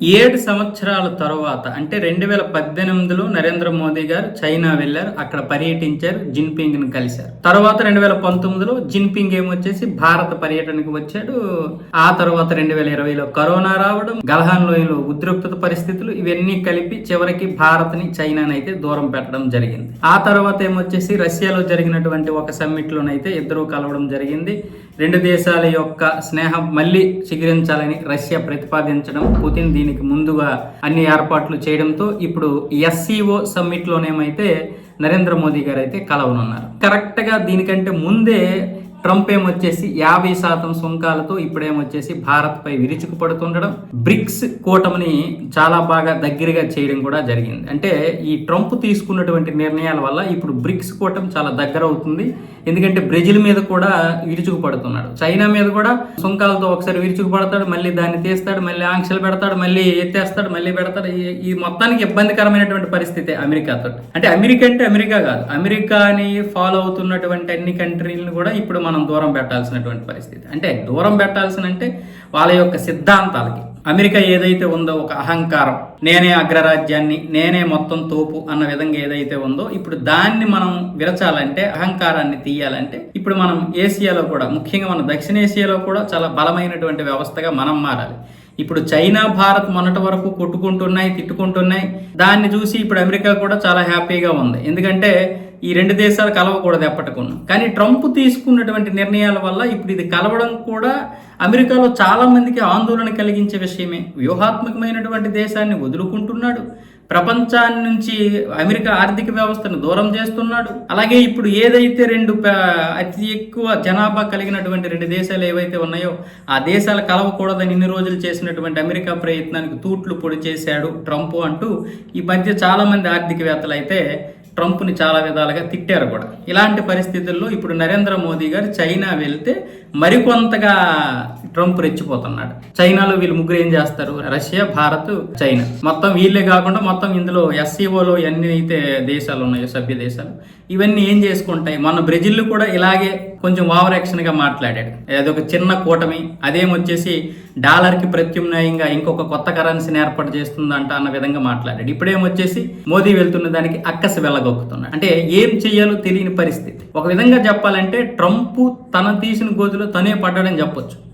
ఏడు సంవత్సరాల తర్వాత అంటే రెండు వేల పద్దెనిమిదిలో నరేంద్ర మోదీ గారు చైనా వెళ్ళారు అక్కడ పర్యటించారు జిన్పింగ్ని కలిశారు. తర్వాత రెండు వేల పంతొమ్మిదిలో జిన్పింగ్ ఏమొచ్చేసి భారత పర్యటనకు వచ్చాడు. ఆ తర్వాత రెండు వేల ఇరవైలో కరోనా రావడం గల్హాన్ లోయలో ఉద్రిక్తత పరిస్థితులు ఇవన్నీ కలిపి చివరికి భారత్ని చైనాని అయితే దూరం పెట్టడం జరిగింది. ఆ తర్వాత ఏమొచ్చేసి రష్యాలో జరిగినటువంటి ఒక సమ్మిట్ లోనైతే ఇద్దరు కలవడం జరిగింది. రెండు దేశాల యొక్క స్నేహం మళ్ళీ చిగురించాలని రష్యా ప్రతిపాదించడం పుతిన్ దీనికి ముందుగా అన్ని ఏర్పాట్లు చేయడంతో ఇప్పుడు ఎస్సీఓ సమ్మిట్లోనేమైతే నరేంద్ర మోదీ గారు అయితే కలవనున్నారు. కరెక్ట్గా దీనికంటే ముందే ట్రంప్ ఏమొచ్చేసి యాభై శాతం సుంకాలతో ఇప్పుడేమొచ్చేసి భారత్ పై విరుచుకుపడుతుండడం బ్రిక్స్ కూటమిని చాలా బాగా దగ్గరగా చేయడం కూడా జరిగింది. అంటే ఈ ట్రంప్ తీసుకున్నటువంటి నిర్ణయాల వల్ల ఇప్పుడు బ్రిక్స్ కూటమి చాలా దగ్గర అవుతుంది ఎందుకంటే బ్రెజిల్ మీద కూడా విరుచుకుపడుతున్నాడు. చైనా మీద కూడా సుంకాలతో ఒకసారి విరుచుకుపడతాడు మళ్ళీ దాన్ని తీస్తాడు మళ్ళీ ఆంక్షలు పెడతాడు మళ్ళీ ఎత్తేస్తాడు మళ్ళీ పెడతాడు. ఈ- ఈ మొత్తానికి ఇబ్బందికరమైనటువంటి పరిస్థితి అమెరికాతో అంటే అమెరికా అంటే అమెరికా కాదు. అమెరికాని ఫాలో అవుతున్నటువంటి అన్ని కంట్రీలను కూడా ఇప్పుడు మనం మనం దూరం పెట్టాల్సినటువంటి పరిస్థితి. అంటే దూరం పెట్టాల్సిన అంటే వాళ్ళ యొక్క సిద్ధాంతాలకి. అమెరికా ఏదైతే ఉందో ఒక అహంకారం నేనే అగ్రరాజ్యాన్ని నేనే మొత్తం తోపు అన్న విధంగా ఏదైతే ఉందో ఇప్పుడు దాన్ని మనం విరచాలంటే అహంకారాన్ని తీయాలంటే ఇప్పుడు మనం ఏసియాలో కూడా ముఖ్యంగా మన దక్షిణేసియాలో కూడా చాలా బలమైనటువంటి వ్యవస్థగా మనం మారాలి. ఇప్పుడు చైనా భారత్ మొన్నటి వరకు కొట్టుకుంటున్నాయి తిట్టుకుంటున్నాయి. దాన్ని చూసి ఇప్పుడు అమెరికా కూడా చాలా హ్యాపీగా ఉంది. ఎందుకంటే ఈ రెండు దేశాలు కలవకూడదు ఎప్పటికున్నా కానీ ట్రంప్ తీసుకున్నటువంటి నిర్ణయాల వల్ల ఇప్పుడు ఇది కలవడం కూడా అమెరికాలో చాలామందికి ఆందోళన కలిగించే విషయమే. వ్యూహాత్మకమైనటువంటి దేశాన్ని వదులుకుంటున్నాడు. ప్రపంచాన్ని నుంచి అమెరికా ఆర్థిక వ్యవస్థను దూరం చేస్తున్నాడు. అలాగే ఇప్పుడు ఏదైతే రెండు అతి ఎక్కువ జనాభా కలిగినటువంటి రెండు దేశాలు ఏవైతే ఉన్నాయో ఆ దేశాలు కలవకూడదని ఇన్ని రోజులు చేసినటువంటి అమెరికా ప్రయత్నానికి తూట్లు పొడి చేశాడు ట్రంప్ అంటూ ఈ మధ్య చాలామంది ఆర్థికవేత్తలు అయితే ట్రంప్ని చాలా విధాలుగా తిట్టారు కూడా. ఇలాంటి పరిస్థితుల్లో ఇప్పుడు నరేంద్ర మోదీ గారు చైనా వెళ్తే మరికొంతగా ట్రంప్ రెచ్చిపోతున్నాడు. చైనాలో వీళ్ళు ముగ్గురు ఏం చేస్తారు? Russia Bharat China. మొత్తం వీళ్ళే కాకుండా మొత్తం ఇందులో ఎస్సీఓలో ఎన్ని అయితే దేశాలు ఉన్నాయో సభ్య దేశాలు ఇవన్నీ ఏం చేసుకుంటాయి? మొన్న బ్రెజిల్ కూడా ఇలాగే కొంచెం ఓవర్ యాక్షన్గా మాట్లాడాడు. అదొక చిన్న కూటమి. అదేమొచ్చేసి డాలర్కి ప్రత్యామ్నాయంగా ఇంకొక కొత్త కరెన్సీని ఏర్పాటు చేస్తుందంట అన్న విధంగా మాట్లాడాడు. ఇప్పుడేమొచ్చేసి మోదీ వెళ్తున్న దానికి అక్కసి వెళ్ళగొక్కుతున్నాడు అంటే ఏం చేయాలో తెలియని పరిస్థితి. ఒక విధంగా చెప్పాలంటే ట్రంప్ తన తీసిన గోతిలో తనే పడ్డాడని చెప్పొచ్చు.